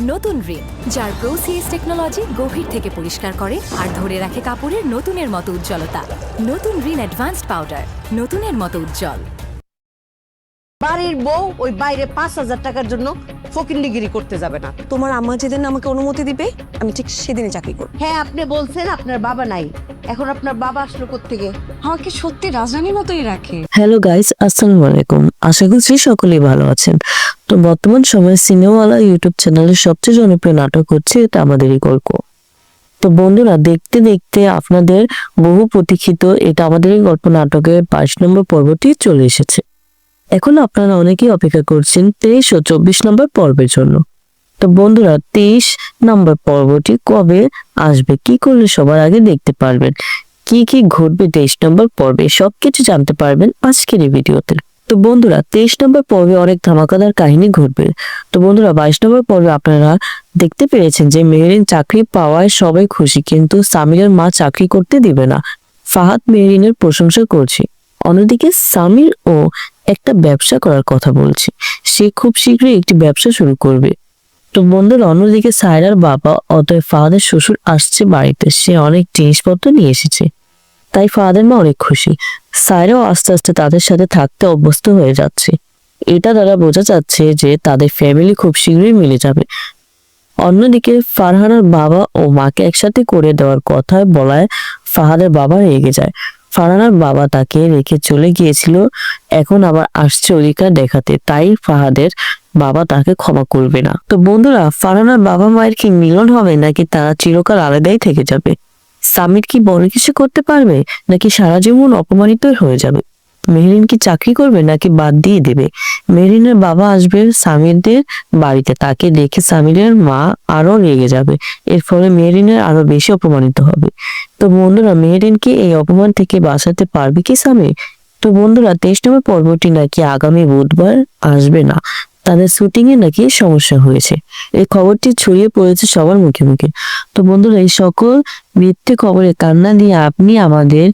নতুন রিম, যার প্রোসিএস টেকনোলজি গভীর থেকে পরিষ্কার করে আর ধরে রাখে কাপড়ের নতুনের মতো উজ্জ্বলতা। নতুন রিন অ্যাডভান্সড পাউডার নতুনের মতো উজ্জ্বল। বাড়ির বউ ওই বাইরে পাঁচ হাজার টাকার জন্য ফকিন্ডিগিরি করতে যাবে না। তোমার আম্মা যেদিন আমাকে অনুমতি দিবে আমি ঠিক সেদিনই চাকরি করব। হ্যাঁ আপনি বলছেন আপনার বাবা নাই। এখন আপনার বাবা আসলো থেকে আমাকে সত্যি রাজধানীর মতোই রাখে। হ্যালো গাইস আসসালামু আলাইকুম। আশা করছি সকলেই ভালো আছেন। তো বর্তমান সময়ে সিনেমাওয়ালা ইউটিউব চ্যানেলের সবচেয়ে জনপ্রিয় নাটক হচ্ছে এটা আমাদেরই গল্প। তো বন্ধুরা দেখতে দেখতে আপনাদের বহু প্রতীক্ষিত এটা আমাদেরই গল্প নাটকের বাইশ নম্বর পর্বটি চলে এসেছে। এখন আপনারা অনেকেই অপেক্ষা করছেন তেইশ ও চব্বিশ নম্বর পর্বের জন্য। তো বন্ধুরা, তেইশ নম্বর পর্বটি কবে আসবে? কি করলে সবার আগে দেখতে পারবেন? কি কি ঘটবে তেইশ নম্বর পর্বে? সবকিছু জানতে পারবেন আজকের এই ভিডিওতে। তো বন্ধুরা, তেইশ নম্বর পর্বে অনেক ধামাকাদার কাহিনী ঘটবে। তো বন্ধুরা, বাইশ নম্বর পর্বে আপনারা দেখতে পেরেছেন যে মেহরিন চাকরি পাওয়ায় সবাই খুশি, কিন্তু সামিরের মা চাকরি করতে দিবে না। ফাহাদ মেহরিনের প্রশংসা করছে। অন্যদিকে সামির ও একটা ব্যবসা করার কথা বলছে। সে খুব শীঘ্রই একটি ব্যবসা শুরু করবে। তো বন্ধুরা, অন্যদিকে সায়রার বাবা অতএব ফাহাদের শ্বশুর আসছে বাড়িতে। সে অনেক জিনিসপত্র নিয়ে এসেছে। তাই ফাহাদের মা অনেক খুশি। সায়রাও আস্তে আস্তে তাদের সাথে থাকতে অভ্যস্ত হয়ে যাচ্ছে। এটা দ্বারা বোঝা যাচ্ছে যে তাদের ফ্যামিলি খুব শীঘ্রই মিলে যাবে। অন্যদিকে ফারহানার বাবা ও মাকে একসাথে করে দেওয়ার কথা বলায় ফাহাদের বাবা রেগে যায়। ফারহানার বাবা তাকে রেখে চলে গিয়েছিল। এখন আবার আসছে অধিকার দেখাতে। তাই ফাহাদের বাবা তাকে ক্ষমা করবে না। তো বন্ধুরা ফারহানার বাবা মায়ের কি মিলন হবে নাকি তারা চিরকাল আলাদাই থেকে যাবে? সামির কি বড় কিছু করতে পারবে? নাকি সারা জীবন অপমানিত হয়ে যাবে? মেহরিন কি চাকরি করবে নাকি বাদ দিয়ে দেবে? মেহরিনের বাবা আসবে সামিরদের বাড়িতে। তাকে দেখে সামিরের মা আরও রেগে যাবে। এর ফলে মেহরিনের আরও বেশি অপমানিত হবে। তো বন্ধুরা, মেহরিন কি এই অপমান থেকে বাঁচাতে পারবে কি সামির? তো বন্ধুরা, তেইশ নম্বর পর্বটি নাকি আগামী বুধবার আসবে না। তাদের শুটিং এ নাকি সমস্যা হয়েছে। এই খবরটি ছড়িয়ে পড়েছে সবার মুখে মুখে। তো বন্ধুরা, এই সকল মিথ্যে খবরে কান্না দিয়ে আপনি আমাদের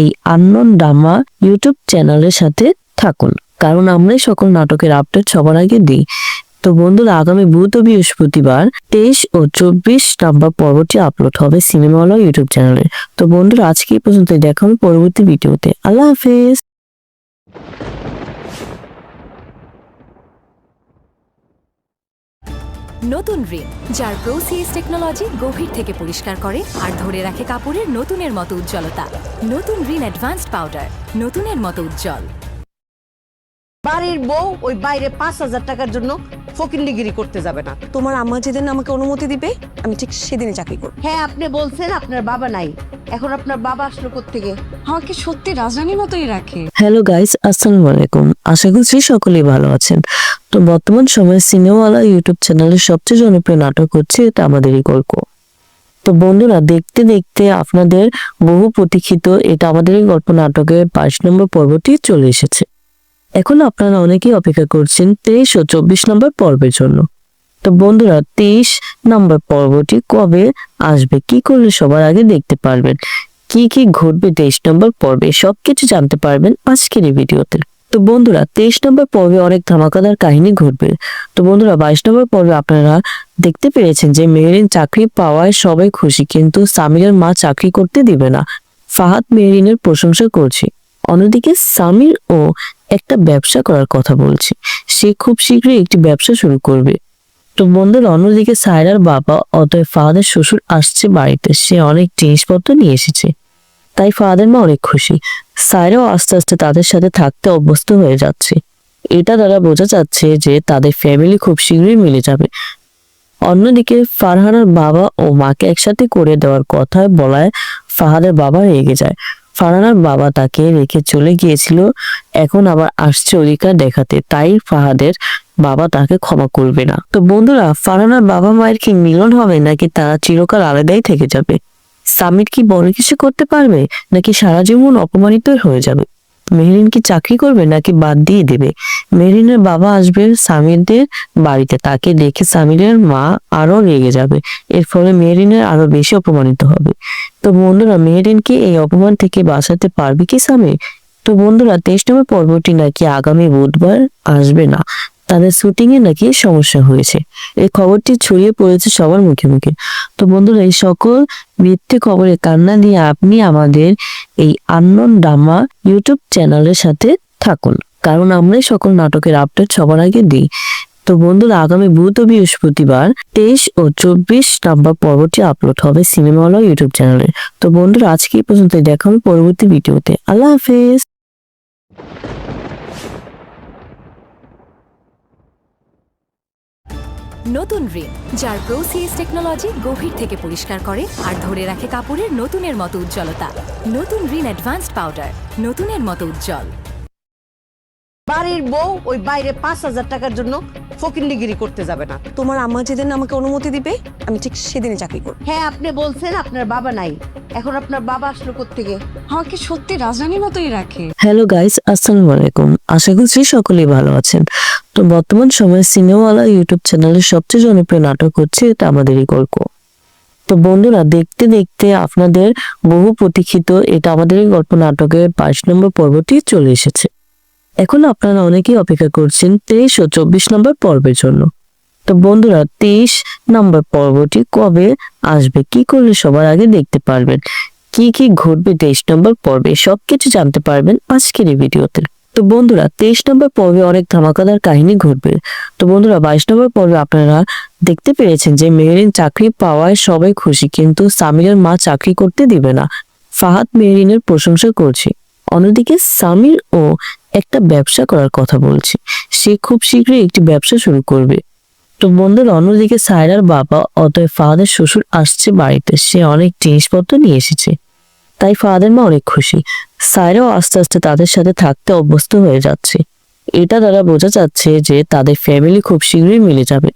এই আননোন ডামা ইউটিউব চ্যানেলের সাথে থাকুন। কারণ আমরাই সকল নাটকের আপডেট সবার আগে দিই। তো বন্ধুরা, আগামী বুধ ও বৃহস্পতিবার তেইশ ও চব্বিশ নাম্বার পর্বটি আপলোড হবে সিনেমাওয়ালা ইউটিউব চ্যানেলে। তো বন্ধুরা, আজকে পর্যন্ত দেখা হবে পরবর্তী ভিডিওতে। আল্লাহ হাফেজ। নতুন রিং যার প্রোসিএস টেকনোলজি গভীর থেকে পরিষ্কার করে আর ধরে রাখে কাপড়ের নতুনের মতো উজ্জ্বলতা। নতুন রিন অ্যাডভান্সড পাউডার নতুনের মতো উজ্জ্বল। বাড়ির বউ ওই বাইরে পাঁচ হাজার টাকার জন্য ফকিন্ডিগিরি করতে যাবে না। তোমার আম্মা যেদিন আমাকে অনুমতি দিবে আমি ঠিক সেদিনই চাকরি করব। হ্যাঁ আপনি বলছেন আপনার বাবা নাই। এখন আপনার বাবা আসলো থেকে আমাকে সত্যি রাজধানীর মতোই রাখে। হ্যালো গাইস আসসালামু আলাইকুম। আশা করছি সকলেই ভালো আছেন। তো বর্তমান সময়ে সিনেমাওয়ালা ইউটিউব চ্যানেলের সবচেয়ে জনপ্রিয় নাটক হচ্ছে এটা আমাদেরই গল্প। তো বন্ধুরা দেখতে দেখতে আপনাদের বহু প্রতীক্ষিত এটা আমাদেরই গল্প নাটকের বাইশ নম্বর পর্বটি চলে এসেছে। এখন আপনারা অনেকেই অপেক্ষা করছেন তেইশ ও চব্বিশ নম্বর পর্বের জন্য। তো বন্ধুরা, তেইশ নম্বর পর্বটি কবে আসবে? কি করলে সবার আগে দেখতে পারবেন? কি কি ঘটবে তেইশ নম্বর পর্বে? সবকিছু জানতে পারবেন আজকের এই ভিডিওতে। তো বন্ধুরা, তেইশ নম্বর পর্বে অনেক ধামাকাদার কাহিনী ঘটবে। তো বন্ধুরা, বাইশ নম্বর পর্বে আপনারা দেখতে পেরেছেন যে মেহরিন চাকরি পাওয়ায় সবাই খুশি, কিন্তু সামিরের মা চাকরি করতে দিবে না। ফাহাদ মেহরিনের প্রশংসা করছে। অন্যদিকে সামির ও একটা ব্যবসা করার কথা বলছে। সে খুব শীঘ্রই একটি ব্যবসা শুরু করবে। তো বন্ধুরা, অন্যদিকে সায়রার বাবা, অতএব ফাহাদের শ্বশুর আসছে বাড়িতে। সে অনেক জিনিসপত্র নিয়ে এসেছে। তাই ফাহাদের মা অনেক খুশি। সায়রাও আস্তে আস্তে তাদের সাথে থাকতে অভ্যস্ত হয়ে যাচ্ছে। এটা দ্বারা বোঝা যাচ্ছে যে তাদের ফ্যামিলি খুব শীঘ্রই মিলে যাবে। অন্যদিকে ফারহানার বাবা ও মাকে একসাথে করে দেওয়ার কথা বলায় ফাহাদের বাবা রেগে যায়। ফারহানার বাবা তাকে রেখে চলে গিয়েছিল। এখন আবার আসছে অধিকার দেখাতে। তাই ফাহাদের বাবা তাকে ক্ষমা করবে না। তো বন্ধুরা ফারহানার বাবা মায়ের কি মিলন হবে নাকি তারা চিরকাল আলাদাই থেকে যাবে? সামির কি বড় কিছু করতে পারবে? নাকি সারা জীবন অপমানিত হয়ে যাবে? মেহরিন কি চাকরি করবে নাকি বাদ দিয়ে দেবে? মেহরিনের বাবা আসবে সামিরদের বাড়িতে। তাকে দেখে সামিরের মা আরও রেগে যাবে। এর ফলে মেহরিনের আরও বেশি অপমানিত হবে। তো বন্ধুরা, মেহরিন কি এই অপমান থেকে বাঁচাতে পারবে কি সামির? তো বন্ধুরা তেইশ নম্বর পর্বটি নাকি আগামী বুধবার আসবে না। তাদের শুটিং এ নাকি সমস্যা হয়েছে। এই খবরটি ছড়িয়ে পড়েছে সবার মুখে মুখে। তো বন্ধুরা, এই সকল মিথ্যে খবরে কান্না দিয়ে আপনি আমাদের এই আননোন ডামা ইউটিউব চ্যানেলের সাথে থাকুন। কারণ আমরাই সকল নাটকের আপডেট সবার আগে দিই। তো বন্ধুরা, আগামী বুধ ও বৃহস্পতিবার তেইশ ও চব্বিশ নাম্বার পর্বটি আপলোড হবে সিনেমাওয়ালা ইউটিউব চ্যানেলে তো বন্ধুরা, আজকে পর্যন্ত দেখা হবে পরবর্তী ভিডিওতে আল্লাহ হাফেজ। নতুন রিন যার প্রোসিএস টেকনোলজি গভীর থেকে পরিষ্কার করে আর ধরে রাখে কাপড়ের নতুনের মতো উজ্জ্বলতা। নতুন রিন অ্যাডভান্সড পাউডার নতুনের মতো উজ্জ্বল। বাড়ির বউ ওই বাইরে পাঁচ হাজার টাকার জন্য ফকিন্ডিগিরি করতে যাবে না। তোমার আম্মা যেদিন আমাকে অনুমতি দিবে আমি ঠিক সেদিনে চাকরি করব। হ্যাঁ আপনি বলছেন আপনার বাবা নাই। এখন আপনার বাবা আসলো থেকে আমাকে সত্যি রাজধানীর মতোই রাখে। হ্যালো গাইস আসসালামু আলাইকুম। আশা করছি সকলেই ভালো আছেন। তো বর্তমান সময়ে সিনেমাওয়ালা ইউটিউব চ্যানেলের সবচেয়ে জনপ্রিয় নাটক হচ্ছে এটা আমাদেরই গল্প। তো বন্ধুরা দেখতে দেখতে আপনাদের বহু প্রতীক্ষিত এটা আমাদেরই গল্প নাটকের বাইশ নম্বর পর্বটি চলে এসেছে। এখন আপনারা অনেকেই অপেক্ষা করছেন তেইশ ও চব্বিশ নম্বর পর্বের জন্য। তো বন্ধুরা, তেইশ নম্বর পর্বটি কবে আসবে? কি করলে সবার আগে দেখতে পারবেন? কি কি ঘটবে তেইশ নম্বর পর্বে? সবকিছু জানতে পারবেন আজকের এই ভিডিওতে। তো বন্ধুরা, তেইশ নম্বর পর্বে অনেক ধামাকাদার কাহিনী ঘটবে। তো বন্ধুরা, বাইশ নম্বর পর্বে আপনারা দেখতে পেরেছেন যে মেহরিন চাকরি পাওয়ায় সবাই খুশি, কিন্তু সামিরের মা চাকরি করতে দিবে না। ফাহাদ মেহরিনের প্রশংসা করছে। অন্যদিকে সামির ও একটা ব্যবসা করার কথা বলছে। সে খুব শীঘ্রই একটি ব্যবসা শুরু করবে। তো বন্ধুরা, অন্যদিকে সায়রার বাবা অতএব ফাহাদের শ্বশুর আসছে বাড়িতে। সে অনেক জিনিসপত্র নিয়ে এসেছে। তাই ফাহাদের মা অনেক খুশি। সায়রাও আস্তে আস্তে তাদের সাথে থাকতে অভ্যস্ত হয়ে যাচ্ছে। এটা দ্বারা বোঝা যাচ্ছে যে তাদের ফ্যামিলি খুব শীঘ্রই মিলে যাবে।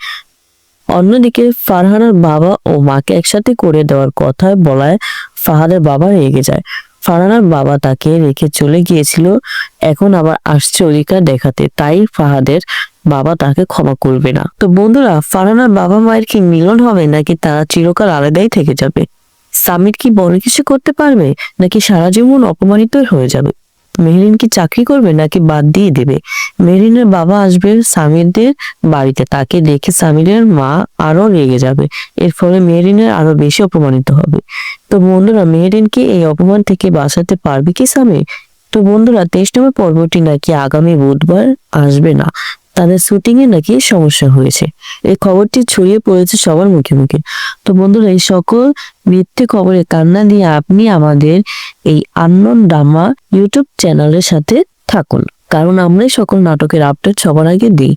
অন্যদিকে ফারহানার বাবা ও মাকে একসাথে করে দেওয়ার কথা বলায় ফাহাদের বাবা রেগে যায়। ফারহানার বাবা তাকে রেখে চলে গিয়েছিল। এখন আবার আসছে অধিকার দেখাতে। তাই ফাহাদের বাবা তাকে ক্ষমা করবে না। তো বন্ধুরা ফারহানার বাবা মায়ের কি মিলন হবে নাকি তারা চিরকাল আলাদাই থেকে যাবে? সামির কি বড় কিছু করতে পারবে নাকি সারা জীবন অপমানিত হয়ে যাবে? মেহরিন কি চাকরি করবে নাকি বাদ দিয়ে দেবে? মেহরিনের বাবা আসবে সামিরদের বাড়িতে। তাকে দেখে সামিরের মা আরও রেগে যাবে। এর ফলে মেহরিনের আরও বেশি অপমানিত হবে। তো বন্ধুরা, মেহরিন কি এই অপমান থেকে বাঁচাতে পারবে কি সামির? তো বন্ধুরা, তেইশ নম্বর পর্বটি নাকি আগামী বুধবার আসবে না। তাদের শুটিং এ নাকি সমস্যা হয়েছে। এই খবরটি ছড়িয়ে পড়েছে সবার মুখে মুখে। তো বন্ধুরা, এই সকল মিথ্যে খবরে কান্না দিয়ে আপনি আমাদের এই আননোন ড্রামা ইউটিউব চ্যানেলের সাথে থাকুন। কারণ আমরাই সকল নাটকের আপডেট সবার আগে দিই।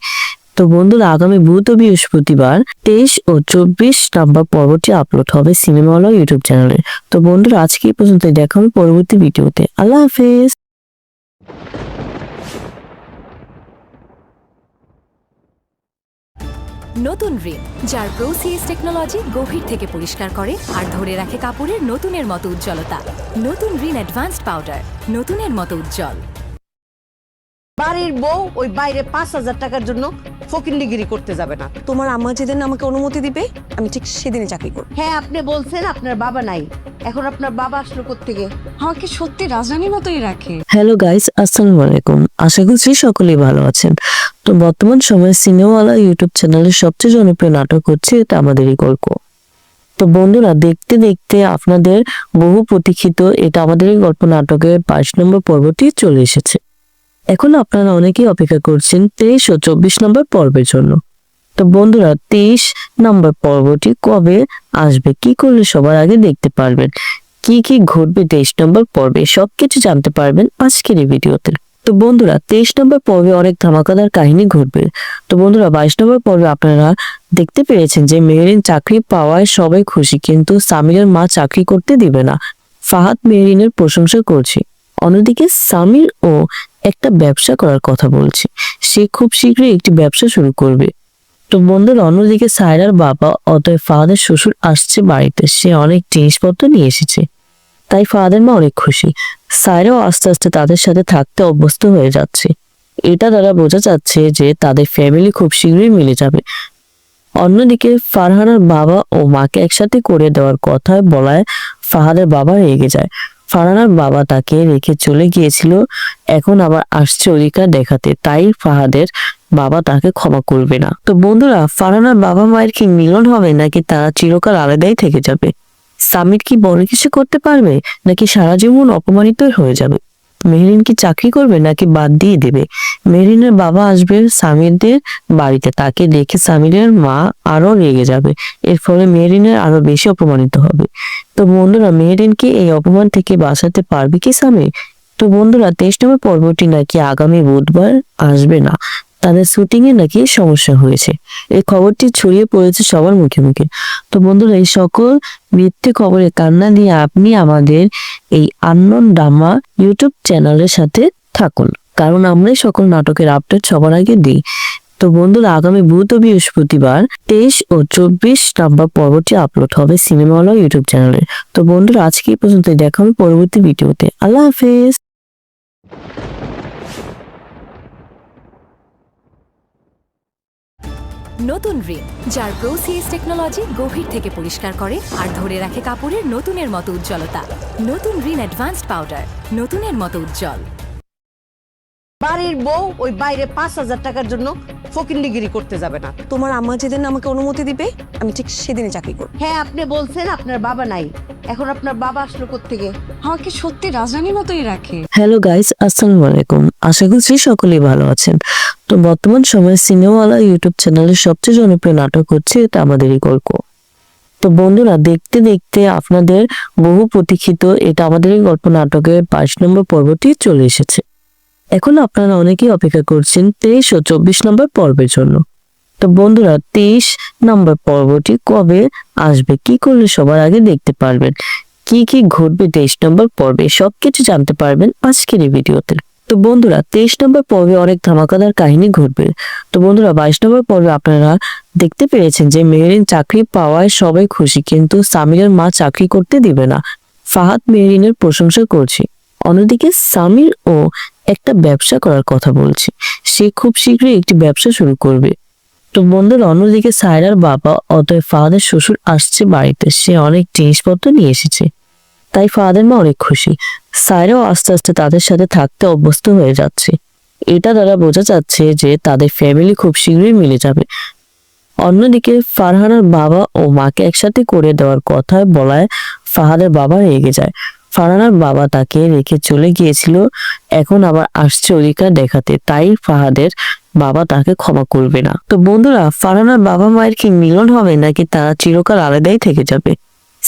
তো বন্ধুরা, আগামী বুধ ও বৃহস্পতিবার তেইশ ও চব্বিশ নাম্বার পর্বটি আপলোড হবে সিনেমাওয়ালা ইউটিউব চ্যানেলে। তো বন্ধুরা, আজকে পর্যন্ত দেখা হবে পরবর্তী ভিডিওতে। আল্লাহ হাফেজ। নতুন রিম, যার প্রোসিএস টেকনোলজি গভীর থেকে পরিষ্কার করে আর ধরে রাখে কাপড়ের নতুনের মতো উজ্জ্বলতা। নতুন রিন অ্যাডভান্সড পাউডার নতুনের মতো উজ্জ্বল। বাড়ির বউ ওই বাইরে পাঁচ হাজার টাকার জন্য ফকিন্ডিগিরি করতে যাবে না। তোমার আম্মা যেদিন আমাকে অনুমতি দিবে আমি ঠিক সেদিনে চাকরি করব। হ্যাঁ আপনি বলছেন আপনার বাবা নাই। এখন আপনার বাবা আসলো থেকে আমাকে সত্যি রাজধানীর মতোই রাখে। হ্যালো গাইস আসসালামু আলাইকুম। আশা করছি সকলেই ভালো আছেন। তো বর্তমান সময়ে সিনেমাওয়ালা ইউটিউব চ্যানেলের সবচেয়ে জনপ্রিয় নাটক হচ্ছে এটা আমাদেরই গল্প। তো বন্ধুরা দেখতে দেখতে আপনাদের বহু প্রতীক্ষিত এটা আমাদেরই গল্প নাটকের বাইশ নম্বর পর্বটি চলে এসেছে। এখন আপনারা অনেকেই অপেক্ষা করছেন তেইশ ও চব্বিশ নম্বর পর্বের জন্য। তো বন্ধুরা, তেইশ নম্বর পর্বটি কবে আসবে? কি করলে সবার আগে দেখতে পারবেন? কি কি ঘটবে তেইশ নম্বর পর্বে? সবকিছু জানতে পারবেন আজকের এই ভিডিওতে। তো বন্ধুরা, তেইশ নম্বর পর্বে অনেক ধামাকাদার কাহিনী ঘটবে। তো বন্ধুরা, বাইশ নম্বর পর্বে আপনারা দেখতে পেরেছেন যে মেহরিন চাকরি পাওয়ায় সবাই খুশি, কিন্তু সামিরের মা চাকরি করতে দিবে না। ফাহাদ মেহরিনের প্রশংসা করছে। অন্যদিকে সামির ও একটা ব্যবসা করার কথা বলছে। সে খুব শীঘ্রই একটি ব্যবসা শুরু করবে। তো বন্ধুর, অন্যদিকে সায়রার বাবা অতএব ফাহাদের শ্বশুর আসছে বাড়িতে। সে অনেক জিনিসপত্র নিয়ে এসেছে। তাই ফাহাদের মা অনেক খুশি। সায়রাও আস্তে আস্তে তাদের সাথে থাকতে অভ্যস্ত হয়ে যাচ্ছে। এটা দ্বারা বোঝা যাচ্ছে যে তাদের ফ্যামিলি খুব শীঘ্রই মিলে যাবে। অন্যদিকে ফারহানার বাবা ও মাকে একসাথে করে দেওয়ার কথা বলায় ফাহাদের বাবা রেগে যায়। ফারহানার বাবা তাকে রেখে চলে গিয়েছিল। এখন আবার আসছে অধিকার দেখাতে। তাই ফাহাদের বাবা তাকে ক্ষমা করবে না। তো বন্ধুরা ফারহানার বাবা মায়ের কি মিলন হবে নাকি তারা চিরকাল আলাদাই থেকে যাবে? সামির কি বড় কিছু করতে পারবে? নাকি সারা জীবন অপমানিত হয়ে যাবে? মেহরিন কি চাকরি করবে নাকি বাদ দিয়ে দেবে? মেহরিনের বাবা আসবে সামিরদের বাড়িতে। তাকে দেখে সামিরের মা আরও রেগে যাবে। এর ফলে মেহরিনের আরও বেশি অপমানিত হবে। তো বন্ধুরা, মেহরিন কি এই অপমান থেকে বাঁচাতে পারবে কি সামির? তো বন্ধুরা, তেইশ নম্বর পর্বটি নাকি আগামী বুধবার আসবে না। তাদের শুটিং এ নাকি সমস্যা হয়েছে। এই খবরটি ছড়িয়ে পড়েছে সবার মুখে মুখে। তো বন্ধুরা, এই সকল মিথ্যে খবরে কান্না দিয়ে আপনি আমাদের এই আন্নন ড্রামা ইউটিউব চ্যানেলের সাথে থাকুন। কারণ আমরাই সকল নাটকের আপডেট সবার আগে দিই। তো বন্ধুরা, আগামী বুধ ও বৃহস্পতিবার তেইশ ও চব্বিশ নাম্বার পর্বটি আপলোড হবে সিনেমাওয়ালা ইউটিউব চ্যানেলে। তো বন্ধুরা, আজকে পর্যন্ত দেখা হবে পরবর্তী ভিডিওতে। আল্লাহ হাফেজ। নতুন রিন যার প্রোসিএস টেকনোলজি গভীর থেকে পরিষ্কার করে আর ধরে রাখে কাপড়ের নতুনের মতো উজ্জ্বলতা। নতুন রিন অ্যাডভান্সড পাউডার নতুনের মতো উজ্জ্বল। বাড়ির বউ ওই বাইরে পাঁচ হাজার টাকার জন্য ফকিন্ডিগিরি করতে যাবে না। তোমার আম্মা যেদিন আমাকে অনুমতি দিবে আমি ঠিক সেদিনে চাকরি করব। হ্যাঁ আপনি বলছেন আপনার বাবা নাই। এখন আপনার বাবা আসলো থেকে আমাকে সত্যি রাজধানীর মতোই রাখে। হ্যালো গাইস আসসালামু আলাইকুম। আশা করছি সকলেই ভালো আছেন। তো বর্তমান সময়ে সিনেমাওয়ালা ইউটিউব চ্যানেলের সবচেয়ে জনপ্রিয় নাটক হচ্ছে এটা আমাদেরই গল্প। তো বন্ধুরা, দেখতে দেখতে আপনাদের বহু প্রতীক্ষিত এটা আমাদেরই গল্প নাটকের বাইশ নম্বর পর্বটি চলে এসেছে। এখন আপনারা অনেকেই অপেক্ষা করছেন তেইশ ও চব্বিশ নম্বর পর্বের জন্য। তো বন্ধুরা, তেইশ নম্বর পর্বটি কবে আসবে? কি করলে সবার আগে দেখতে পারবেন? কি কি ঘটবে তেইশ নম্বর পর্বে? সবকিছু জানতে পারবেন আজকের এই ভিডিওতে। তো বন্ধুরা, তেইশ নম্বর পর্বে অনেক ধামাকাদার কাহিনী ঘটবে। তো বন্ধুরা, বাইশ নম্বর পর্বে আপনারা দেখতে পেরেছেন যে মেহরিন চাকরি পাওয়ায় সবাই খুশি, কিন্তু সামিরের মা চাকরি করতে দিবে না। ফাহাদ মেহরিনের প্রশংসা করছে। অন্যদিকে সামির ও একটা ব্যবসা করার কথা বলছে। সে খুব শীঘ্রই একটি ব্যবসা শুরু করবে। তো বন্ধুরা, অন্যদিকে সায়রার বাবা অতএব ফাহাদের শ্বশুর আসছে বাড়িতে। সে অনেক জিনিসপত্র নিয়ে এসেছে। তাই ফাহাদের মা অনেক খুশি। সায়রাও আস্তে আস্তে তাদের সাথে থাকতে অভ্যস্ত হয়ে যাচ্ছে। এটা দ্বারা বোঝা যাচ্ছে যে তাদের ফ্যামিলি খুব শীঘ্রই মিলে যাবে। অন্যদিকে ফারহানার বাবা ও মাকে একসাথে করে দেওয়ার কথা বলায় ফাহাদের বাবা রেগে যায়। ফারহানার বাবা তাকে রেখে চলে গিয়েছিল। এখন আবার আসছে অধিকার দেখাতে। তাই ফাহাদের বাবা তাকে ক্ষমা করবে না। তো বন্ধুরা, ফারহানার বাবা মায়ের কি মিলন হবে নাকি তারা চিরকাল আলাদাই থেকে যাবে?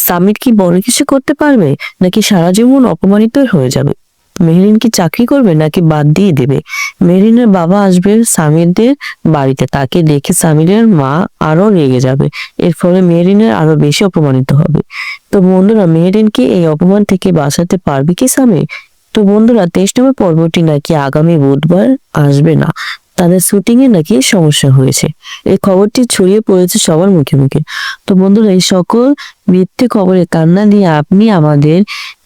সামির কি বড় কিছু করতে পারবে? নাকি সারা জীবন অপমানিত হয়ে যাবে? মেহরিন কি চাকরি করবে, নাকি বাদ দিয়ে দেবে? মেহরিনের বাবা আসবে সামিরদের বাড়িতে। তাকে দেখে সামিরের মা আরও রেগে যাবে। এর ফলে মেহরিনের আরও বেশি অপমানিত হবে। তো বন্ধুরা, মেহরিন কি এই অপমান থেকে বাঁচাতে পারবে কি সামির? তো বন্ধুরা তেইশ নম্বর পর্বটি নাকি আগামী বুধবার আসবে না। তাদের শুটিং এ নাকি সমস্যা হয়েছে। এই খবরটি ছড়িয়ে পড়েছে সবার মুখে মুখে। তো বন্ধুরা, এই সকল মিথ্যে খবরে কান্না দিয়ে আপনি আমাদের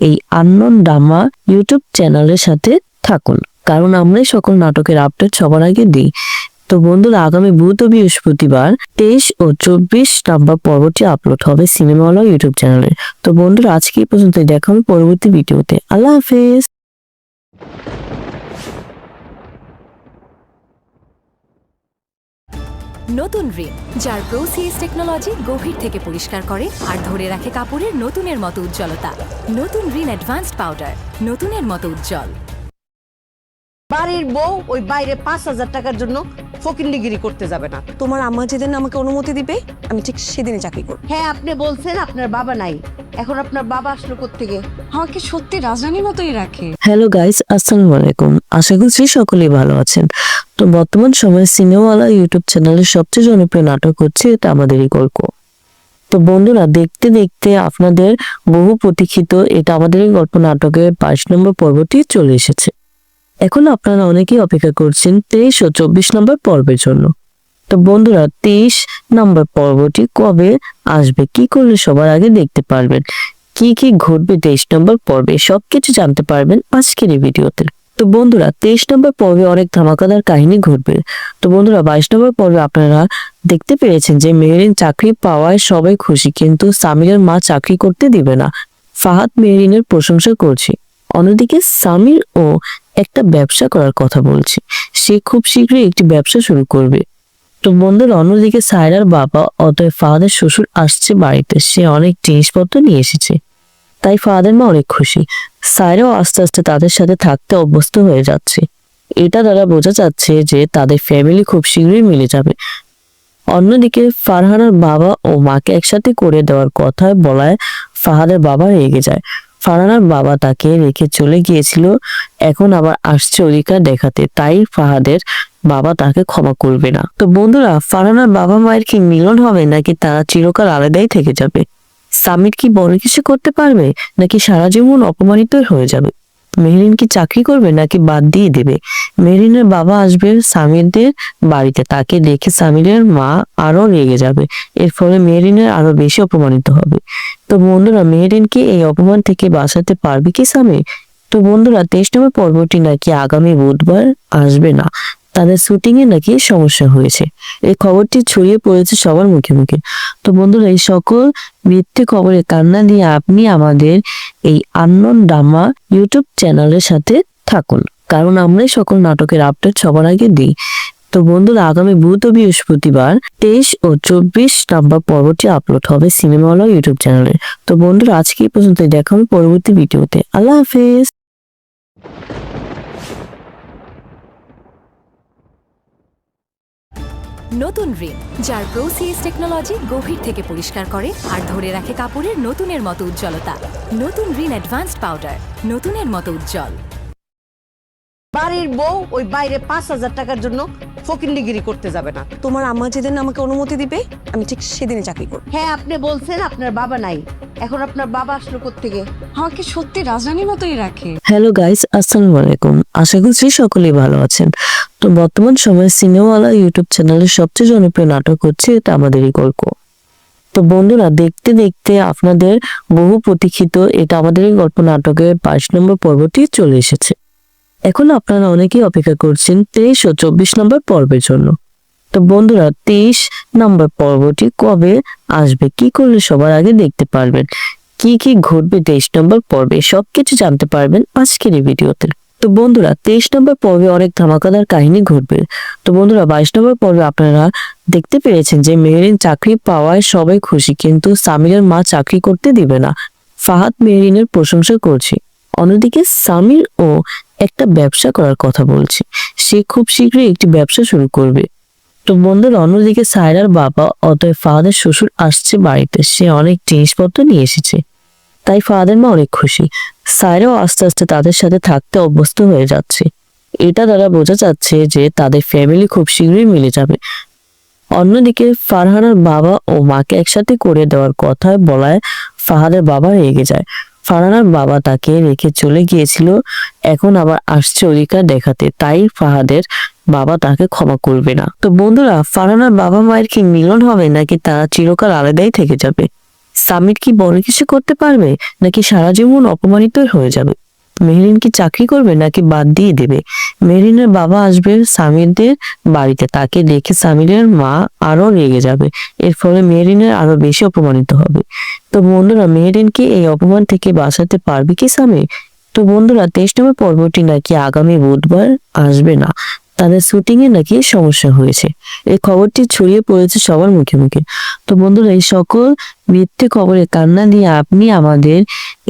এই আননোন ড্রামা ইউটিউব চ্যানেলের সাথে থাকুন। কারণ আমরাই সকল নাটকের আপডেট সবার আগে দিই। তো বন্ধুরা, আগামী বুধ ও বৃহস্পতিবার তেইশ ও চব্বিশ নাম্বার পর্বটি আপলোড হবে সিনেমাওয়ালা ইউটিউব চ্যানেলে তো বন্ধুরা, আজকে পর্যন্ত দেখা হবে পরবর্তী ভিডিওতে আল্লাহ হাফেজ। নতুন রিন যার প্রোসিএস টেকনোলজি গভীর থেকে পরিষ্কার করে আর ধরে রাখে কাপড়ের নতুনের মতো উজ্জ্বলতা। নতুন রিন অ্যাডভান্সড পাউডার নতুনের মতো উজ্জ্বল। বাড়ির বউ ওই বাইরে পাঁচ হাজার টাকার জন্য ফকিন্ডিগিরি করতে যাবে না। তোমার আম্মা যেদিন আমাকে অনুমতি দিবে আমি ঠিক সেদিনে চাকরি করব। হ্যাঁ আপনি বলছেন আপনার বাবা নাই। এখন আপনার বাবা আসলো থেকে আমাকে সত্যি রাজধানীর মতোই রাখে। হ্যালো গাইস আসসালামু আলাইকুম। আশা করছি সকলেই ভালো আছেন। তো বর্তমান সময়ে সিনেমাওয়ালা ইউটিউব চ্যানেলের সবচেয়ে জনপ্রিয় নাটক হচ্ছে এটা আমাদেরই গল্প। তো বন্ধুরা দেখতে দেখতে আপনাদের বহু প্রতীক্ষিত এটা আমাদেরই গল্প নাটকের বাইশ নম্বর পর্বটি চলে এসেছে। এখন আপনারা অনেকেই অপেক্ষা করছেন তেইশ ও চব্বিশ নম্বর পর্বের জন্য। তো বন্ধুরা, তেইশ নম্বর পর্বটি কবে আসবে? কি করলে সবার আগে দেখতে পারবেন? কি কি ঘটবে তেইশ নম্বর পর্বে? সবকিছু জানতে পারবেন আজকের এই ভিডিওতে। তো বন্ধুরা, তেইশ নম্বর পর্বে অনেক ধামাকাদার কাহিনী ঘটবে। তো বন্ধুরা, বাইশ নম্বর পর্বে আপনারা দেখতে পেরেছেন যে মেহরিন চাকরি পাওয়ায় সবাই খুশি, কিন্তু সামিরের মা চাকরি করতে দিবে না। ফাহাদ মেহরিনের প্রশংসা করছে। অন্যদিকে সামির ও একটা ব্যবসা করার কথা বলছে। সে খুব শীঘ্রই একটি ব্যবসা শুরু করবে। তো বন্ধুরা, অন্যদিকে সায়রার বাবা, অতএব ফাহাদের শ্বশুর আসছে বাড়িতে। সে অনেক জিনিসপত্র নিয়ে এসেছে। তাই ফাহাদের মা অনেক খুশি। সায়রাও আস্তে আস্তে তাদের সাথে থাকতে অভ্যস্ত হয়ে যাচ্ছে। এটা দ্বারা বোঝা যাচ্ছে যে তাদের ফ্যামিলি খুব শীঘ্রই মিলে যাবে। অন্যদিকে ফারহানার বাবা ও মাকে একসাথে করে দেওয়ার কথা বলায় ফাহাদের বাবা রেগে যায়। ফারহানার বাবা তাকে রেখে চলে গিয়েছিল। এখন আবার আসছে অধিকার দেখাতে। তাই ফাহাদের বাবা তাকে ক্ষমা করবে না। তো বন্ধুরা ফারহানার বাবা মায়ের কি মিলন হবে নাকি তারা চিরকাল আলাদাই থেকে যাবে? সামির কি বড় কিছু করতে পারবে নাকি সারা জীবন অপমানিত হয়ে যাবে? মেহরিন কি চাকরি করবে নাকি বাদ দিয়ে দেবে? মেহরিনের বাবা আসবে সামিরদের বাড়িতে। তাকে দেখে সামিরের মা আরও রেগে যাবে। এর ফলে মেহরিনের আরও বেশি অপমানিত হবে। তো বন্ধুরা, মেহরিন কি এই অপমান থেকে বাঁচাতে পারবে কি সামির? তো বন্ধুরা, তেইশ নম্বর পর্বটি নাকি আগামী বুধবার আসবে না। তাদের শুটিং এ নাকি সমস্যা হয়েছে। এই খবরটি ছড়িয়ে পড়েছে সবার মুখে মুখে। তো বন্ধুরা, এই সকল মিথ্যে খবরে কান্না দিয়ে আপনি আমাদের এই আননোন ড্রামা ইউটিউব চ্যানেলের সাথে থাকুন। কারণ আমরাই সকল নাটকের আপডেট সবার আগে দিই। তো বন্ধুরা, আগামী বুধ ও বৃহস্পতিবার তেইশ ও চব্বিশ নাম্বার পর্বটি আপলোড হবে সিনেমা হল ইউটিউব চ্যানেলে। তো বন্ধুরা, আজকে পর্যন্ত দেখা হবে পরবর্তী ভিডিওতে। আল্লাহ হাফেজ। নতুন রিন যার প্রোসিএস টেকনোলজি গভীর থেকে পরিষ্কার করে আর ধরে রাখে কাপড়ের নতুনের মতো উজ্জ্বলতা। নতুন রিন অ্যাডভান্সড পাউডার নতুনের মতো উজ্জ্বল। বাড়ির বউ ওই বাইরে পাঁচ হাজার টাকার জন্য ফকিন্ডিগিরি করতে যাবে না। তোমার আম্মা যেদিন আমাকে অনুমতি দিবে আমি ঠিক সেদিনে চাকরি করব। হ্যাঁ আপনি বলছেন আপনার বাবা নাই। এখন আপনার বাবা আসলো থেকে আমাকে সত্যি রাজধানীর মতোই রাখে। হ্যালো গাইস আসসালামু আলাইকুম। আশা করছি সকলেই ভালো আছেন। তো বর্তমান সময়ে সিনেমাওয়ালা ইউটিউব চ্যানেলের সবচেয়ে জনপ্রিয় নাটক হচ্ছে এটা আমাদেরই গল্প। তো বন্ধুরা, দেখতে দেখতে আপনাদের বহু প্রতীক্ষিত এটা আমাদেরই গল্প নাটকের বাইশ নম্বর পর্বটি চলে এসেছে। এখন আপনারা অনেকেই অপেক্ষা করছেন তেইশ ও চব্বিশ নম্বর পর্বের জন্য। তো বন্ধুরা, তেইশ নম্বর পর্বটি কবে আসবে? কি করলে সবার আগে দেখতে পারবেন? কি কি ঘটবে তেইশ নম্বর পর্বে? সবকিছু জানতে পারবেন আজকের এই ভিডিওতে। তো বন্ধুরা, তেইশ নম্বর পর্বে অনেক ধামাকাদার কাহিনী ঘটবে। তো বন্ধুরা, বাইশ নম্বর পর্বে আপনারা দেখতে পেরেছেন যে মেহরিন চাকরি পাওয়ায় সবাই খুশি, কিন্তু সামিরের মা চাকরি করতে দিবে না। ফাহাদ মেহরিনের প্রশংসা করছে। অন্যদিকে সামির ও একটা ব্যবসা করার কথা বলছে। সে খুব শীঘ্রই একটি ব্যবসা শুরু করবে। তো বন্ধুরা, অন্যদিকে সায়রার বাবা অতএব ফাহাদের শ্বশুর আসছে বাড়িতে। সে অনেক জিনিসপত্র নিয়ে এসেছে। তাই ফাহাদের মা অনেক খুশি। সায়রাও আস্তে আস্তে তাদের সাথে থাকতে অভ্যস্ত হয়ে যাচ্ছে। এটা দ্বারা বোঝা যাচ্ছে যে তাদের ফ্যামিলি খুব শীঘ্রই মিলে যাবে। অন্যদিকে ফারহানার বাবা ও মাকে একসাথে করে দেওয়ার কথা বলায় ফাহাদের বাবা রেগে যায়। ফারহানার বাবা তাকে রেখে চলে গিয়েছিল। এখন আবার আসছে অধিকার দেখাতে। তাই ফাহাদের বাবা তাকে ক্ষমা করবে না। তো বন্ধুরা, ফারহানার বাবা মায়ের কি মিলন হবে নাকি তারা চিরকাল আলাদাই থেকে যাবে? সামির কি বড় কিছু করতে পারবে? নাকি সারা জীবন অপমানিত হয়ে যাবে? মেহরিন কি চাকরি করবে, নাকি বাদ দিয়ে দেবে? মেহরিনের বাবা আসবে সামিরদের বাড়িতে। তাকে দেখে সামিরের মা আরও রেগে যাবে। এর ফলে মেহরিনের আরও বেশি অপমানিত হবে। তো বন্ধুরা, মেহরিন কি এই অপমান থেকে বাঁচাতে পারবে কি সামির? তো বন্ধুরা, তেইশ নম্বর পর্বটি নাকি আগামী বুধবার আসবে না। তাদের শুটিং এ নাকি সমস্যা হয়েছে। এই খবরটি ছড়িয়ে পড়েছে সবার মুখে মুখে। তো বন্ধুরা, এই সকল মিথ্যে খবরে কান্না দিয়ে আপনি আমাদের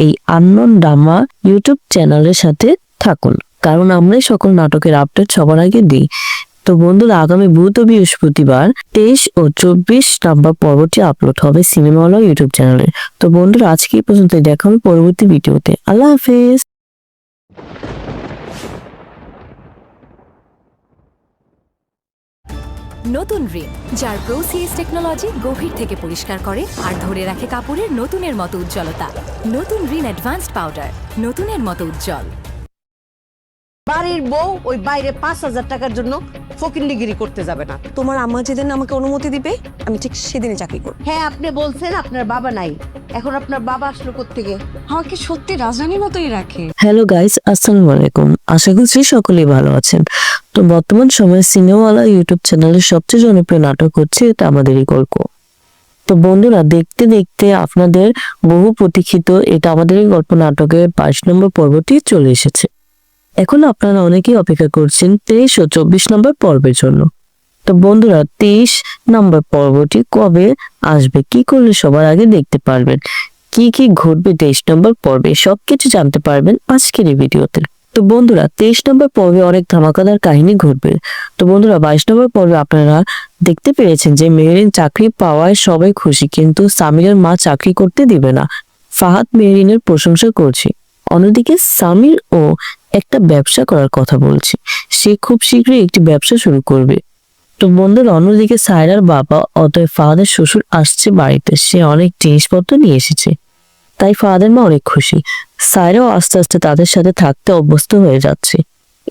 এই আননোন ড্রামা ইউটিউব চ্যানেলের সাথে থাকুন। কারণ আমরাই সকল নাটকের আপডেট সবার আগে দিই। তো বন্ধুরা, আগামী বুধ ও বৃহস্পতিবার তেইশ ও চব্বিশ নাম্বার পর্বটি আপলোড হবে সিনেমা সিনেমাওয়ালা ইউটিউব চ্যানেলে। তো বন্ধুরা, আজকে পর্যন্ত দেখা হবে পরবর্তী ভিডিওতে। আল্লাহ হাফেজ। নতুন রিম, যার প্রোসিএস টেকনোলজি গভীর থেকে পরিষ্কার করে আর ধরে রাখে কাপড়ের নতুনের মতো উজ্জ্বলতা। নতুন রিন অ্যাডভান্সড পাউডার নতুনের মতো উজ্জ্বল। বাড়ির বউ ওই বাইরে পাঁচ হাজার টাকার জন্য ফকিন্ডিগিরি করতে যাবে না। তোমার আম্মা যেদিন আমাকে অনুমতি দিবে আমি ঠিক সেদিনে চাকরি করব। হ্যাঁ আপনি বলছেন আপনার বাবা নাই। এখন আপনার বাবা আসলো থেকে আমাকে সত্যি রাজধানীর মতোই রাখে। হ্যালো গাইস আসসালামু আলাইকুম। আশা করছি সকলেই ভালো আছেন। তো বর্তমান সময়ে সিনেমাওয়ালা ইউটিউব চ্যানেলের সবচেয়ে জনপ্রিয় নাটক হচ্ছে এটা আমাদেরই গল্প। তো বন্ধুরা দেখতে দেখতে আপনাদের বহু প্রতীক্ষিত এটা আমাদেরই গল্প নাটকের বাইশ নম্বর পর্বটি চলে এসেছে। এখন আপনারা অনেকেই অপেক্ষা করছেন তেইশ ও চব্বিশ নম্বর পর্বের জন্য। তো বন্ধুরা, তেইশ নম্বর পর্বটি কবে আসবে? কি করলে সবার আগে দেখতে পারবেন? কি কি ঘটবে তেইশ নম্বর পর্বে? সবকিছু জানতে পারবেন আজকের এই ভিডিওতে। তো বন্ধুরা, তেইশ নম্বর পর্বে অনেক ধামাকাদার কাহিনী ঘটবে। তো বন্ধুরা, বাইশ নম্বর পর্বে আপনারা দেখতে পেরেছেন যে মেহরিন চাকরি পাওয়ায় সবাই খুশি, কিন্তু সামিরের মা চাকরি করতে দিবে না। ফাহাদ মেহরিনের প্রশংসা করছে। অন্যদিকে সামির ও একটা ব্যবসা করার কথা বলছে। সে খুব শীঘ্রই একটি ব্যবসা শুরু করবে। তো বন্ধুরা, অন্যদিকে সায়রার বাবা, অতএব ফাহাদের শ্বশুর আসছে বাড়িতে। সে অনেক জিনিসপত্র নিয়ে এসেছে। তাই ফাহাদের মা অনেক খুশি। সায়রাও আস্তে আস্তে তাদের সাথে থাকতে অভ্যস্ত হয়ে যাচ্ছে।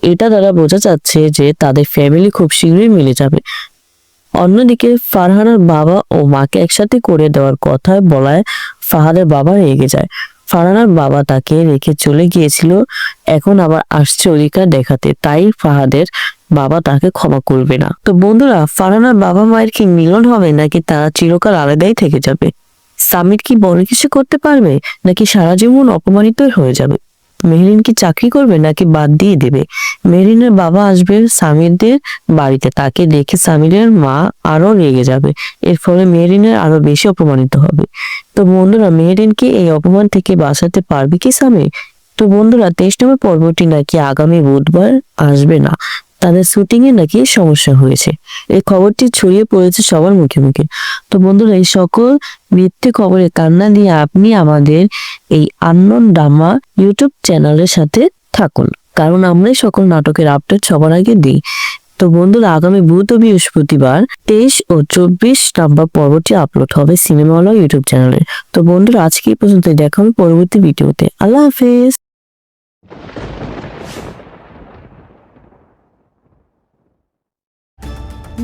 এটা দ্বারা বোঝা যাচ্ছে যে তাদের ফ্যামিলি খুব শীঘ্রই মিলে যাবে। অন্যদিকে ফারহানার বাবা ও মাকে একসাথে করে দেওয়ার কথা বলায় ফাহাদের বাবা রেগে যায়। ফারহানার বাবা তাকে রেখে চলে গিয়েছিল। এখন আবার আসছে অধিকার দেখাতে। তাই ফাহাদের বাবা তাকে ক্ষমা করবে না। তো বন্ধুরা, ফারানার বাবা মায়ের কি মিলন হবে নাকি তারা চিরকাল আলাদাই থেকে যাবে? সামির কি বড় কিছু করতে পারবে? নাকি সারা জীবন অপমানিত হয়ে যাবে? মেহরিন কি চাকরি করবে নাকি বাদ দিয়ে দেবে? মেহরিনের বাবা আসবে সামিরদের বাড়িতে। তাকে দেখে সামিরের মা আরও রেগে যাবে। এর ফলে মেহরিনের আরও বেশি অপমানিত হবে। তো বন্ধুরা, মেহরিন কি এই অপমান থেকে বাঁচাতে পারবে কি সামির? তো বন্ধুরা, তেইশ নম্বর পর্বটি নাকি আগামী বুধবার আসবে না। তাদের শুটিং এ নাকি সমস্যা হয়েছে। এই খবরটি ছড়িয়ে পড়েছে সবার মুখে মুখে। তো বন্ধুরা, এই সকল মিথ্যে খবরে কান্না দিয়ে আপনি আমাদের এই আননোন ডামা ইউটিউব চ্যানেলের সাথে থাকুন। কারণ আমরাই সকল নাটকের আপডেট সবার আগে দিই। তো বন্ধুরা, আগামী বুধ ও বৃহস্পতিবার তেইশ ও চব্বিশ নাম্বার পর্বটি আপলোড হবে সিনেমাওয়ালা ইউটিউব চ্যানেলে তো বন্ধুরা, আজকে পর্যন্ত দেখা হবে পরবর্তী ভিডিওতে আল্লাহ হাফেজ।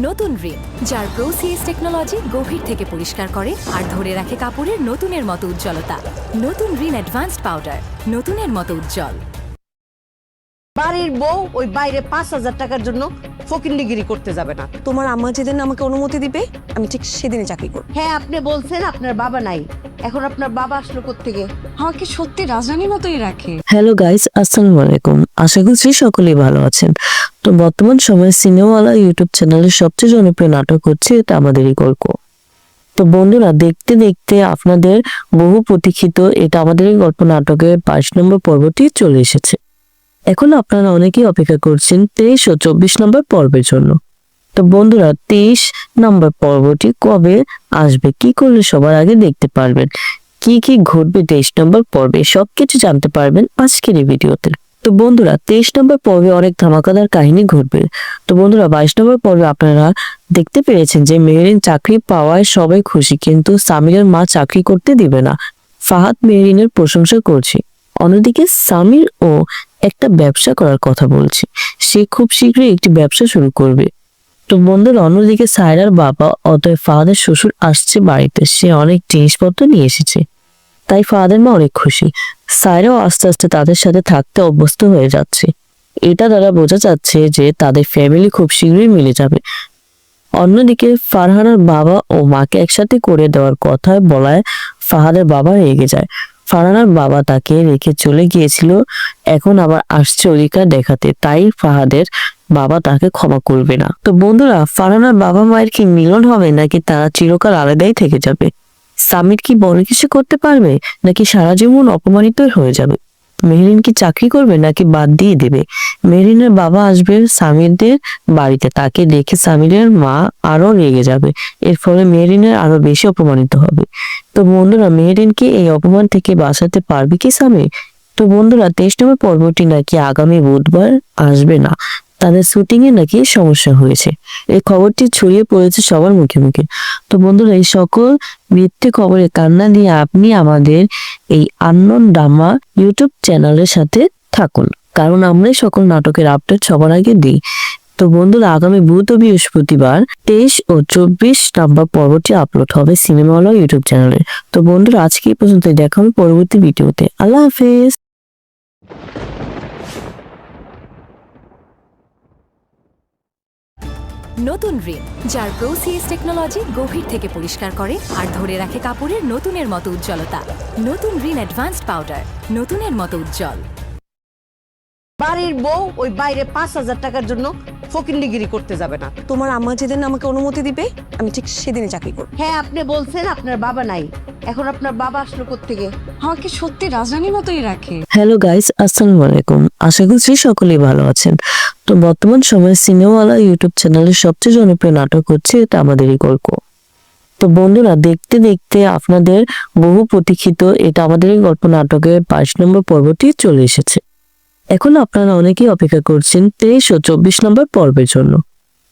নতুন রিন যার প্রোসিএস টেকনোলজি গভীর থেকে পরিষ্কার করে আর ধরে রাখে কাপড়ের নতুনের মতো উজ্জ্বলতা। নতুন রিন অ্যাডভান্সড পাউডার নতুনের মতো উজ্জ্বল। বাড়ির বউ ওই বাইরে পাঁচ হাজার টাকার জন্য ফকিন্ডিগিরি করতে যাবে না। তোমার আম্মা যেদিন আমাকে অনুমতি দিবে আমি ঠিক সেদিনে চাকরি করব। হ্যাঁ আপনি বলছেন আপনার বাবা নাই। এখন আপনার বাবা আসলো থেকে আমাকে সত্যি রাজধানীর মতোই রাখে। হ্যালো গাইস আসসালামু আলাইকুম। আশা করছি সকলেই ভালো আছেন। তো বর্তমান সময়ে সিনেমাওয়ালা ইউটিউব চ্যানেলের সবচেয়ে জনপ্রিয় নাটক হচ্ছে এটা আমাদেরই গল্প। তো বন্ধুরা, দেখতে দেখতে আপনাদের বহু প্রতীক্ষিত এটা আমাদেরই গল্প নাটকের বাইশ নম্বর পর্বটি চলে এসেছে। এখন আপনারা অনেকেই অপেক্ষা করছেন তেইশ ও চব্বিশ নম্বর পর্বের জন্য। তো বন্ধুরা, তেইশ নম্বর পর্বটি কবে আসবে? কি করলে সবার আগে দেখতে পারবেন? কি কি ঘটবে তেইশ নম্বর পর্বে সবকিছু জানতে পারবেন আজকের এই ভিডিওতে। তো বন্ধুরা, তেইশ নম্বর পর্বে অনেক ধামাকাদার কাহিনী ঘটবে। তো বন্ধুরা, বাইশ নম্বর পর্বে আপনারা দেখতে পেরেছেন যে মেহরিন চাকরি পাওয়ায় সবাই খুশি, কিন্তু সামিরের মা চাকরি করতে দিবে না। ফাহাদ মেহরিনের প্রশংসা করছে। অন্যদিকে সামির ও একটা ব্যবসা করার কথা বলছে। সে খুব শীঘ্রই একটি ব্যবসা শুরু করবে। তো বন্ধুরা, অন্যদিকে সায়রার বাবা অতএব ফাহাদের শ্বশুর আসছে বাড়িতে। সে অনেক জিনিসপত্র নিয়ে এসেছে। তাই ফাহাদের মা অনেক খুশি। সায়রাও আস্তে আস্তে তাদের সাথে থাকতে অভ্যস্ত হয়ে যাচ্ছে। এটা দ্বারা বোঝা যাচ্ছে যে তাদের ফ্যামিলি খুব শীঘ্রই মিলে যাবে। অন্যদিকে ফারহানার বাবা ও মাকে একসাথে করে দেওয়ার কথা বলায় ফাহাদের বাবা রেগে যায়। ফারহানার বাবা তাকে রেখে চলে গিয়েছিল। এখন আবার আসছে অধিকার দেখাতে। তাই ফাহাদের বাবা তাকে ক্ষমা করবে না। তো বন্ধুরা, ফারহানার বাবা মায়ের কি মিলন হবে নাকি তারা চিরকাল আলাদাই থেকে যাবে? সামির কি বড় কিছু করতে পারবে? নাকি সারা জীবন অপমানিতই হয়ে যাবে? মেহরিন কি চাকরি করবে, নাকি বাদ দিয়ে দেবে? মেহরিনের বাবা আসবে সামিরদের বাড়িতে। তাকে দেখে সামিরের মা আরও রেগে যাবে। এর ফলে মেহরিনের আরও বেশি অপমানিত হবে। তো বন্ধুরা, মেহরিন কি এই অপমান থেকে বাঁচাতে পারবে কি সামির? তো বন্ধুরা, তেইশ নম্বর পর্বটি নাকি আগামী বুধবার আসবে না। তাদের শুটিং এ নাকি সমস্যা হয়েছে। এই খবরটি ছড়িয়ে পড়েছে সবার মুখে মুখে। তো বন্ধুরা, এই সকল মিথ্যে খবরে কান্না দিয়ে আপনি আমাদের এই আন্নন ডামা ইউটিউব চ্যানেলের সাথে থাকুন। কারণ আমরাই সকল নাটকের আপডেট সবার আগে দিই। তো বন্ধুরা, আগামী বুধ ও বৃহস্পতিবার তেইশ ও চব্বিশ নাম্বার পর্বটি আপলোড হবে সিনেমা হল ইউটিউব চ্যানেলে। তো বন্ধুরা, আজকে এই পর্যন্ত দেখা হবে পরবর্তী ভিডিওতে। আল্লাহ হাফেজ। নতুন রিন যার প্রোসিএস টেকনোলজি গভীর থেকে পরিষ্কার করে আর ধরে রাখে কাপড়ের নতুনের মতো উজ্জ্বলতা। নতুন রিন অ্যাডভান্সড পাউডার নতুনের মতো উজ্জ্বল। বাড়ির বউ ওই বাইরে পাঁচ হাজার টাকার জন্য ফকিন্ডিগিরি করতে যাবে না। তোমার আম্মা যেদিন আমাকে অনুমতি দিবে আমি ঠিক সেদিনই চাকরি করব। হ্যাঁ আপনি বলছেন আপনার বাবা নাই। এখন আপনার বাবা আসলো থেকে আমাকে সত্যি রাজধানীর মতোই রাখে। হ্যালো গাইস আসসালামু আলাইকুম। আশা করছি সকলেই ভালো আছেন। তো বর্তমান সময়ে সিনেমাওয়ালা ইউটিউব চ্যানেলের সবচেয়ে জনপ্রিয় নাটক হচ্ছে এটা আমাদেরই গল্প। তো বন্ধুরা দেখতে দেখতে আপনাদের বহু প্রতীক্ষিত এটা আমাদেরই গল্প নাটকের বাইশ নম্বর পর্বটি চলে এসেছে। এখন আপনারা অনেকেই অপেক্ষা করছেন তেইশ ও চব্বিশ নম্বর পর্বের জন্য।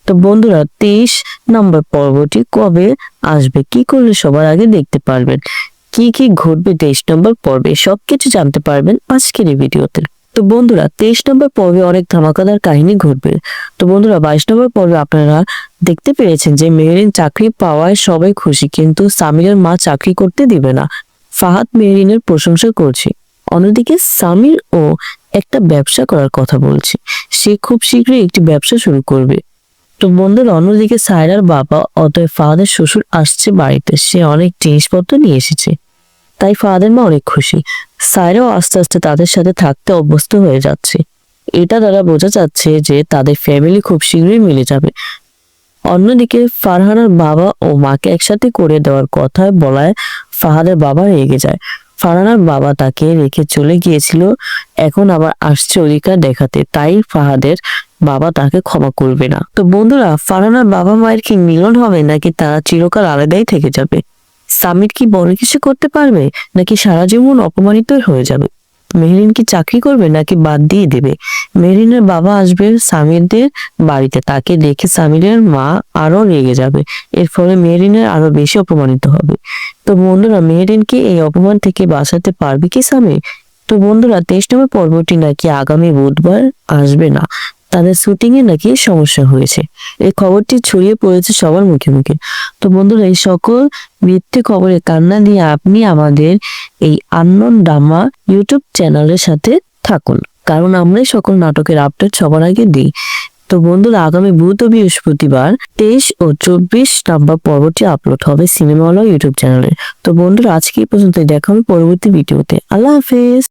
তো বন্ধুরা, তেইশ নম্বর পর্বটি কবে আসবে? কি করলে সবার আগে দেখতে পারবেন? কি কি ঘটবে তেইশ নম্বর পর্বে? সবকিছু জানতে পারবেন আজকের এই ভিডিওতে। তো বন্ধুরা, তেইশ নম্বর পর্বে অনেক ধামাকাদার কাহিনী ঘটবে। তো বন্ধুরা, বাইশ নম্বর পর্বে আপনারা দেখতে পেরেছেন যে মেহরিন চাকরি পাওয়ায় সবাই খুশি, কিন্তু সামিরের মা চাকরি করতে দিবে না। ফাহাদ মেহরিনের প্রশংসা করছে। অন্যদিকে সামির ও একটা ব্যবসা করার কথা বলছে। সে খুব শীঘ্রই একটি ব্যবসা শুরু করবে। তো বন্ধুর, অন্যদিকে সায়রার বাবা, অতএব ফাহাদের শ্বশুর আসছে বাড়িতে। সে অনেক জিনিসপত্র নিয়ে এসেছে। তাই ফাহাদের মা অনেক খুশি। সায়রাও আস্তে আস্তে তাদের সাথে থাকতে অভ্যস্ত হয়ে যাচ্ছে। এটা দ্বারা বোঝা যাচ্ছে যে তাদের ফ্যামিলি খুব শীঘ্রই মিলে যাবে। অন্যদিকে ফারহানার বাবা ও মাকে একসাথে করে দেওয়ার কথা বলায় ফাহাদের বাবা রেগে যায়। ফারহানার বাবা তাকে রেখে চলে গিয়েছিল। এখন আবার আসছে অধিকার দেখাতে। তাই ফাহাদের বাবা তাকে ক্ষমা করবে না। তো বন্ধুরা ফারহানার বাবা মায়ের কি মিলন হবে নাকি তারা চিরকাল আলাদাই থেকে যাবে? সামির কি বড় কিছু করতে পারবে? নাকি সারা জীবন অপমানিত হয়ে যাবে? মেহরিন কি চাকরি করবে নাকি বাদ দিয়ে দেবে? মেহরিনের বাবা আসবে সামিরদের বাড়িতে। তাকে দেখে সামিরের মা আরও রেগে যাবে। এর ফলে মেহরিনের আরও বেশি অপমানিত হবে। তো বন্ধুরা, মেহরিন কি এই অপমান থেকে বাঁচাতে পারবে কি সামির? তো বন্ধুরা, তেইশ নম্বর পর্বটি নাকি আগামী বুধবার আসবে না। তাদের শুটিং এ নাকি সমস্যা হয়েছে। এই খবরটি ছড়িয়ে পড়েছে সবার মুখে মুখে। তো বন্ধুরা, এই সকল মিথ্যে খবরে কান্না দিয়ে আপনি আমাদের এই আননোন ড্রামা ইউটিউব চ্যানেলের সাথে থাকুন। কারণ আমরাই সকল নাটকের আপডেট সবার আগে দিই। তো বন্ধুরা, আগামী বুধ ও বৃহস্পতিবার তেইশ ও চব্বিশ নাম্বার পর্বটি আপলোড হবে সিনেমা ইউটিউব চ্যানেলে তো বন্ধুরা, আজকে পর্যন্ত দেখা হবে পরবর্তী ভিডিওতে আল্লাহ হাফেজ।